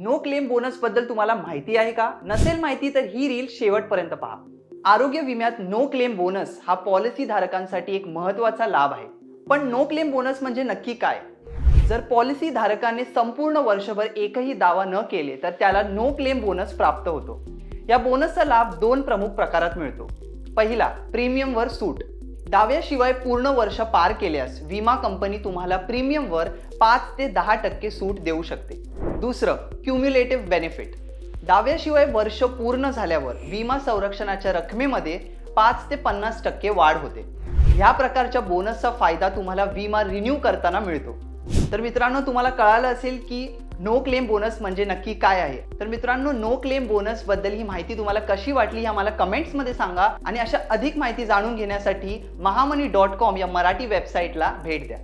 No claim बोनसबद्दल तुम्हाला माहिती आहे का? नसेल माहिती तर ही रील शेवटपर्यंत पहा. आरोग्य विम्यात नो क्लेम बोनस हा पॉलिसी धारकांसाठी एक महत्त्वाचा लाभ आहे. पण नो क्लेम बोनस म्हणजे नक्की काय? जर पॉलिसी धारकाने संपूर्ण वर्षभर एकही दावा न केले तर त्याला नो क्लेम बोनस प्राप्त होतो. या बोनसचा लाभ दोन प्रमुख प्रकारात मिळतो. पहिला प्रीमियमवर सूट. दाव्याशिवाय पूर्ण वर्ष पार केल्यास विमा कंपनी तुम्हाला प्रीमियमवर पाच ते दहा टक्के सूट देऊ शकते. दुसरं क्युम्युलेटिव्ह बेनिफिट दाव्याशिवाय वर्ष पूर्ण झाल्यावर विमा संरक्षणाच्या रकमेमध्ये पाच ते पन्नास टक्के वाढ होते. ह्या प्रकारच्या बोनसचा फायदा तुम्हाला विमा रिन्यू करताना मिळतो. तर मित्रांनो तुम्हाला कळालं असेल की नो क्लेम बोनस म्हणजे नक्की काय आहे? तर मित्रांनो नो क्लेम बोनसबद्दल ही माहिती तुम्हाला कशी वाटली ह्या मला कमेंट्समध्ये सांगा आणि अशा अधिक माहिती जाणून घेण्यासाठी महामनी डॉट कॉम या मराठी वेबसाईटला भेट द्या.